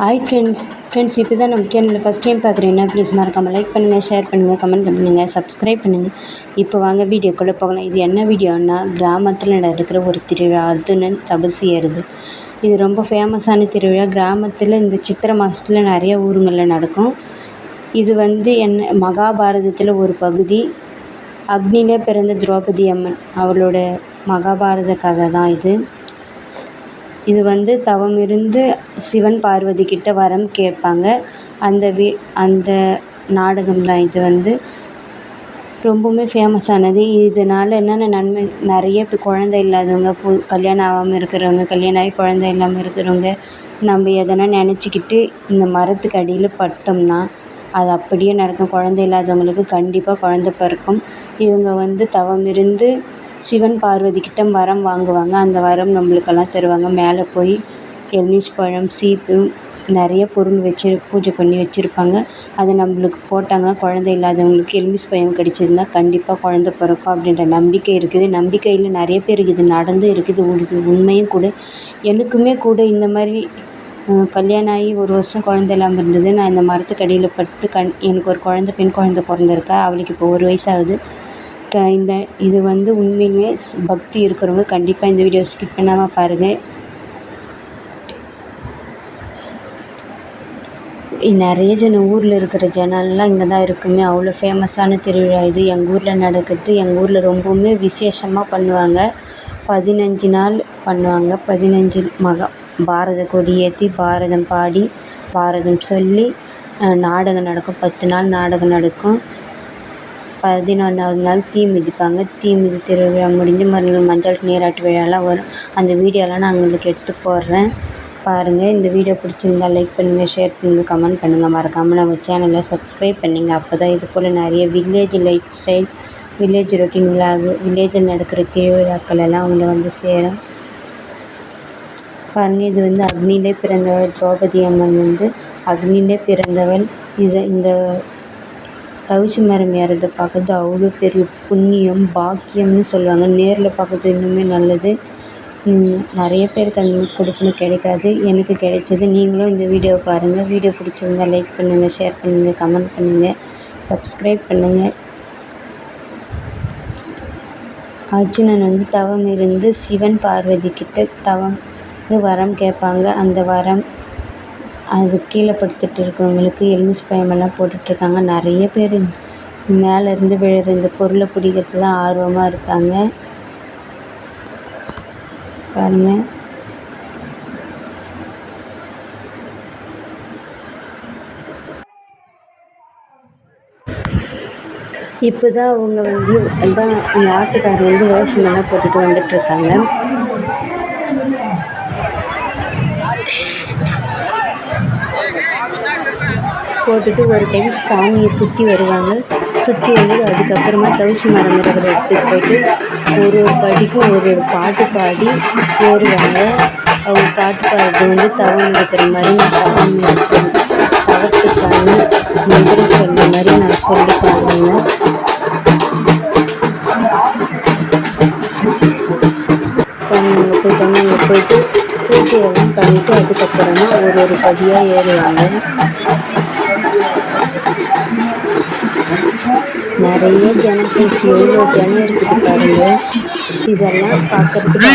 Hi friends friends இப்போ தான் நம்ம சேனலில் ஃபஸ்ட் டைம் பார்க்குறீங்கன்னா ப்ளீஸ் மறக்காமல் லைக் பண்ணுங்கள் ஷேர் பண்ணுங்கள் கமெண்ட் பண்ணுங்கள் சப்ஸ்கிரைப் பண்ணுங்கள் இப்போ வாங்க வீடியோக்குள்ளே போகலாம். இது என்ன வீடியோன்னா கிராமத்தில் நடக்கிற ஒரு திருவிழா. அர்ஜுனன் தபசு ஏறுது. இது ரொம்ப ஃபேமஸான திருவிழா. கிராமத்தில் இந்த சித்திரை மாதத்தில் நிறைய ஊருங்களில் நடக்கும். இது வந்து என்ன மகாபாரதத்தில் ஒரு பகுதி. அக்னியிலே பிறந்த திரௌபதி அம்மன். அவளோட மகாபாரத கதை தான் இது. இது வந்து தவம் இருந்து சிவன் பார்வதி கிட்ட வரம் கேட்பாங்க. அந்த வீ அந்த நாடகம் தான் இது வந்து. ரொம்பவுமே ஃபேமஸானது. இதனால் என்னென்ன நன்மை நிறைய இப்போ குழந்த இல்லாதவங்க பு கல்யாணம் ஆகாம இருக்கிறவங்க கல்யாணம் ஆகி குழந்த இல்லாமல் இருக்கிறவங்க நம்ம எதனா நினச்சிக்கிட்டு இந்த மரத்துக்கு அடியில் படுத்தோம்னா அது அப்படியே நடக்கும். குழந்த இல்லாதவங்களுக்கு கண்டிப்பாக குழந்த பிறக்கும். இவங்க வந்து தவம் இருந்து சிவன் பார்வதி கிட்ட வரம் வாங்குவாங்க. அந்த வரம் நம்மளுக்கெல்லாம் தருவாங்க. மேலே போய் எலுமிச் பழம் சீப்பு நிறைய பொருள் வச்சு பூஜை பண்ணி வச்சுருப்பாங்க. அதை நம்மளுக்கு போட்டாங்கன்னா குழந்த இல்லாதவங்களுக்கு எலுமிச் பயம் கடிச்சிருந்தா கண்டிப்பாக குழந்த பிறக்கும் அப்படின்ற நம்பிக்கை இருக்குது. நம்பிக்கையில் நிறைய பேருக்கு இது நடந்து இருக்குது. இது உண்மையும் கூட. எனக்குமே கூட இந்த மாதிரி கல்யாணம் ஆகி ஒரு வருஷம் குழந்தை இல்லாமல் இருந்தது. நான் இந்த மரத்துக்கு அடியில் கண் எனக்கு ஒரு குழந்த பெண் குழந்த பிறந்திருக்கா. அவளுக்கு இப்போ ஒரு வயசாகுது க இந்த இது வந்து உண்மையிலுமே பக்தி இருக்கிறவங்க கண்டிப்பாக இந்த வீடியோ ஸ்கிப் பண்ணாமல் பாருங்கள் நிறைய ஜன ஊரில் இருக்கிற ஜனெல்லாம் இங்கே தான் இருக்குமே. அவ்வளோ ஃபேமஸான திருவிழா இது. எங்கள் ஊரில் நடக்கிறது எங்கள் ஊரில் ரொம்பவுமே விசேஷமாக பண்ணுவாங்க. பதினஞ்சு நாள் பண்ணுவாங்க. பதினஞ்சு மகா பாரத கொடி ஏற்றி பாரதம் பாடி பாரதம் சொல்லி நாடகம் நடக்கும். பத்து நாள் நாடகம் நடக்கும். பதினொன்றாவது நாள் தீ மிதிப்பாங்க. தீ மிதி திருவிழா முடிஞ்சு மறுநாள் மஞ்சள் நீராட்டு விழாலாம் வரும். அந்த வீடியோலாம் நான் உங்களுக்கு எடுத்து போடுறேன். பாருங்கள் இந்த வீடியோ பிடிச்சிருந்தா லைக் பண்ணுங்கள் ஷேர் பண்ணுங்கள் கமெண்ட் பண்ணுங்கள் மறக்காமல் நம்ம சேனலை சப்ஸ்கிரைப் பண்ணிங்க. அப்போ தான் இது போல் நிறைய village life style village routine விழாகு வில்லேஜில் நடக்கிற திருவிழாக்கள் எல்லாம் அவங்கள வந்து சேரும். பாருங்கள் இது வந்து அக்னியிலே பிறந்தவள் திரௌபதி அம்மன் வந்து அக்னியிலே பிறந்தவள். இதை இந்த தவிச்சு மரம் ஏறுறத பார்க்கறது அவ்வளோ பெரிய புண்ணியம் பாக்கியம்னு சொல்லுவாங்க. நேரில் பார்க்கறது இன்னுமே நல்லது. நிறைய பேருக்கு அந்த கொடுப்பினை கிடைக்காது. எனக்கு கிடைச்சது. நீங்களும் இந்த வீடியோவை பாருங்கள் வீடியோ பிடிச்சிருந்தா லைக் பண்ணுங்கள் ஷேர் பண்ணுங்கள் கமெண்ட் பண்ணுங்கள் சப்ஸ்கிரைப் பண்ணுங்கள் அர்ஜுனன் வந்து தவம் இருந்து சிவன் பார்வதி கிட்ட தவம் வரம் கேட்பாங்க. அந்த வரம் அது கீழே படுத்துட்டு இருக்கவங்களுக்கு எலுமிச்சை பழமெல்லாம் போட்டுட்ருக்காங்க. நிறைய பேர் மேலேருந்து விழுற இந்த பொருளை பிடிக்கிறது தான் ஆர்வமாக இருப்பாங்க. பாருங்கள் இப்போ தான் அவங்க வந்து எல்லாம் அந்த ஆட்டுக்காரர் வந்து வேஷமெல்லாம் போட்டுட்டு வந்துட்டுருக்காங்க போட்டுட்டு ஒரு டைம் சாமியை சுற்றி வருவாங்க. சுற்றி வந்து அதுக்கப்புறமா தவிசு மரம் இருக்கிற இடத்துக்கு போய்ட்டு ஒரு ஒரு படிக்கும் ஒரு ஒரு பாட்டு பாடி ஏறுவாங்க அவங்க பாட்டு பாடுறது வந்து தவம் இருக்கிற மாதிரி நான் தவம் இருக்கிறது தவத்துக்கான மந்திரம் சொல்கிற மாதிரி நான் சொல்லி பாருங்க அங்கே போயிட்டாங்க அங்கே போயிட்டு பூஜையெல்லாம் பண்ணிவிட்டு அதுக்கப்புறமா ஒரு ஒரு படியாக ஏறுவாங்க. நிறைய ஜனம் ஃப்ரெண்ட்ஸ் எவ்வளோ ஜனம் இருக்குது பாருங்க. இதெல்லாம் பார்க்கறதுக்கு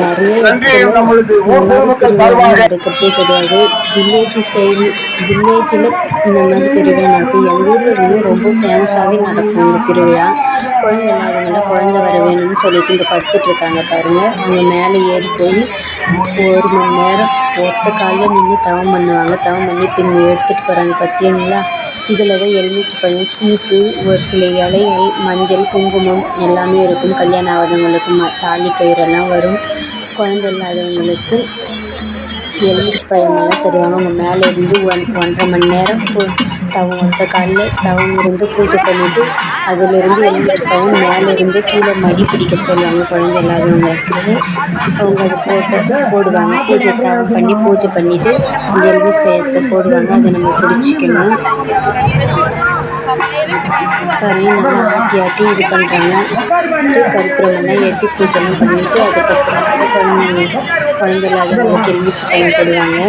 நிறைய நடக்கிறதே கிடையாது. வில்லேஜ் ஸ்டைல் வில்லேஜில் இந்த மாதிரி திருவிழா நடக்கும். எங்கள் ஊரில் வந்து ரொம்ப ஃபேமஸாகவே நடக்கும் இந்த திருவிழா. குழந்தை இல்லாதவங்களாம் குழந்த வர வேணும்னு சொல்லிட்டு இங்கே படுத்துட்டு இருக்காங்க பாருங்கள் அவங்க மேலே ஏறி போய் ஒரு மணி நேரம் ஒத்த காலில் நின்று தவம் பண்ணுவாங்க. தவம் பண்ணி இப்போ இங்கே எடுத்துகிட்டு போகிறாங்க பார்த்தீங்களா இதில் தான் எலுமிச்சை பழம் சீப்பு ஒரு சில இலைகள் மஞ்சள் குங்குமம் எல்லாமே இருக்கும். கல்யாணம் ஆகாதவங்களுக்கு ம தாலி கயிறெல்லாம் வரும். குழந்த இல்லாதவங்களுக்கு எலுமிச்சை பழமெல்லாம் தருவாங்க. அவங்க மேலே இருந்து ஒன் ஒன்றரை மணி நேரம் தவம் அந்த காலில் தவம் இருந்து பூஜை பண்ணிவிட்டு அதிலிருந்து எழுந்திருக்கவும் மேலேருந்து மேலே இருந்து கீழே மடி பிடிக்க சொல்லுவாங்க குழந்தை இல்லாதவங்க. அவங்க அதை போட்டு போடுவாங்க. பூஜை தவம் பண்ணி பூஜை பண்ணிவிட்டு அந்த எலும்பு பழத்தை போடுவாங்க. அதை நம்ம பிடிச்சிக்கணும். பாருங்க நல்லா ஆட்டி ஆட்டி இது பண்ணுறாங்க கருப்புறவெல்லாம் ஏற்றி பூஜைலாம் பண்ணிவிட்டு அதுக்கப்புறம் குழந்தைங்க குழந்தை இல்லாதவங்களுக்கு எலுமிச்சு பயன்படுவாங்க.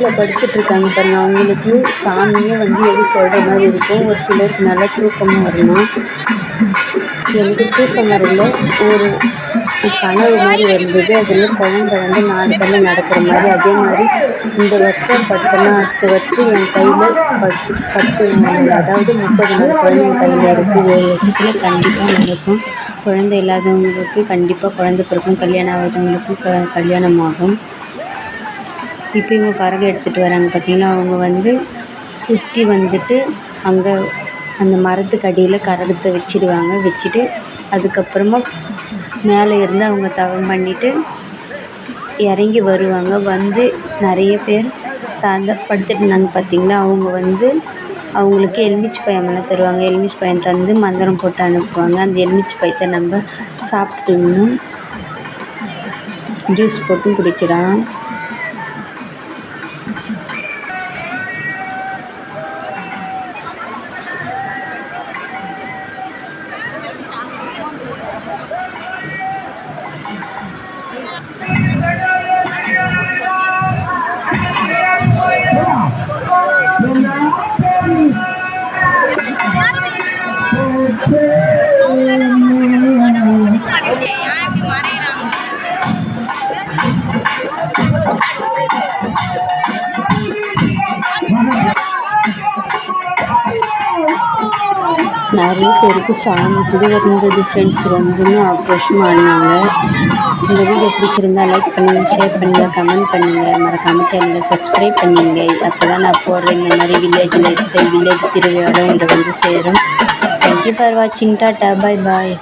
கீழே படுத்துட்டு இருக்காங்க பாருங்க. அவங்களுக்கு சாமியே வந்து எது சொல்கிற மாதிரி இருக்கும். ஒரு சிலருக்கு நல்லா தூக்கமும் வருமா? எனக்கு தூக்கம் வரல. ஒரு கனவு மாதிரி வந்தது அதில் குழந்த வந்து நாலு காலில் நடக்கிற மாதிரி. அதே மாதிரி இந்த வருஷம் பத்துனா அடுத்த வருஷம் என் கையில் பத்து பத்து நாள் அதாவது முப்பது நாள் குழந்தை என் கையில் இருக்குது ஒரு வருஷத்தில் கண்டிப்பாக நடக்கும். குழந்தை இல்லாதவங்களுக்கு கண்டிப்பாக குழந்த பிறக்கும். கல்யாணம் ஆகாதவங்களுக்கு க கல்யாணம் ஆகும் இப்போ இவங்க கரகம் எடுத்துகிட்டு வராங்க. பார்த்தீங்களா அவங்க வந்து சுற்றி வந்துட்டு அங்கே அந்த மரத்துக்கு அடியில் கரகத்தை வச்சிடுவாங்க. வச்சுட்டு அதுக்கப்புறமா மேலே இருந்து அவங்க தவம் பண்ணிவிட்டு இறங்கி வருவாங்க. வந்து நிறைய பேர் தாந்த படுத்துட்டு இருந்தாங்க. பார்த்தீங்களா? அவங்க வந்து அவங்களுக்கு எலுமிச்சை பழமெல்லாம் தருவாங்க. எலுமிச்சை பழம் தந்து மந்திரம் போட்டு அனுப்புவாங்க. அந்த எலுமிச்சை பழத்தை நம்ம சாப்பிட்டுணும் ஜூஸ் போட்டும் குடிச்சிடலாம். Yeah. நிறைய பேருக்கு சாமி கூட இருந்தது ஃப்ரெண்ட்ஸ் ரொம்பவுமே ஆக்ரோஷமாக ஆனாங்க இந்த வீடியோ பிடிச்சிருந்தா லைக் பண்ணுங்கள் ஷேர் பண்ணுங்கள் கமெண்ட் பண்ணுங்கள் மறக்காம சேனலை சப்ஸ்கிரைப் பண்ணுங்க. அப்போ தான் நான் போடுற இந்த மாதிரி வில்லேஜ் லைஃப் ஸ்டைல் வில்லேஜ் திருவிழாவில் உங்களை வந்து சேரும். தேங்க்யூ ஃபார் வாட்சிங் டாட்டா பாய் பாய்